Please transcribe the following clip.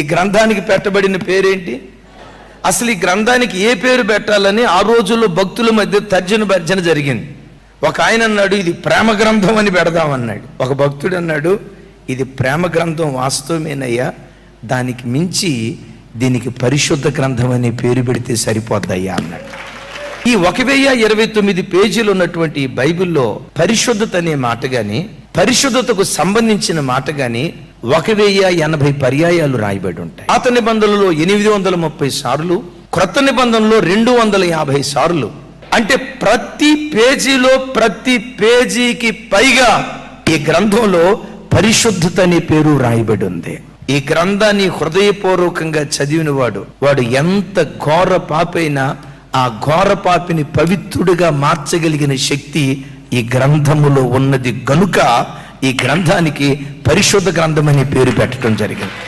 ఈ గ్రంథానికి పెట్టబడిన పేరేంటి? అసలు ఈ గ్రంథానికి ఏ పేరు పెట్టాలని ఆ రోజుల్లో భక్తుల మధ్య తర్జన భర్జన జరిగింది. ఒక ఆయన అన్నాడు ఇది ప్రేమ గ్రంథం అని పెడదామన్నాడు. ఒక భక్తుడు అన్నాడు ఇది ప్రేమ గ్రంథం వాస్తవమేనయ్యా. దానికి మించి దీనికి పరిశుద్ధ గ్రంథం అనే పేరు పెడితే సరిపోద్దయ్యా అన్నాడు. ఈ ఒక వెయ్యి ఇరవై తొమ్మిది పేజీలు ఉన్నటువంటి బైబిల్లో పరిశుద్ధత అనే మాట కానీ పరిశుద్ధతకు సంబంధించిన మాట కానీ ఒక వెయ్యి ఎనభై పర్యాయాలు రాయబడి ఉంటాయి. పాత నిబంధనలో ఎనిమిది వందల ముప్పై సార్లు క్రొత్త నిబంధనలో రెండు వందల యాభై సార్లు. అంటే ప్రతి పేజీలో ప్రతి పేజీకి పైగా ఈ గ్రంథంలో పరిశుద్ధత అనే పేరు రాయబడి ఉంది. ఈ గ్రంథాన్ని హృదయపూర్వకంగా చదివిన వాడు వాడు ఎంత ఘోర పాపైనా ఆ ఘోర పాపిని పవిత్రుడిగా మార్చగలిగిన శక్తి ఈ గ్రంథములో ఉన్నది. గనుక ఈ గ్రంథానికి పరిశుద్ధ గ్రంథం అనే పేరు పెట్టడం జరిగింది.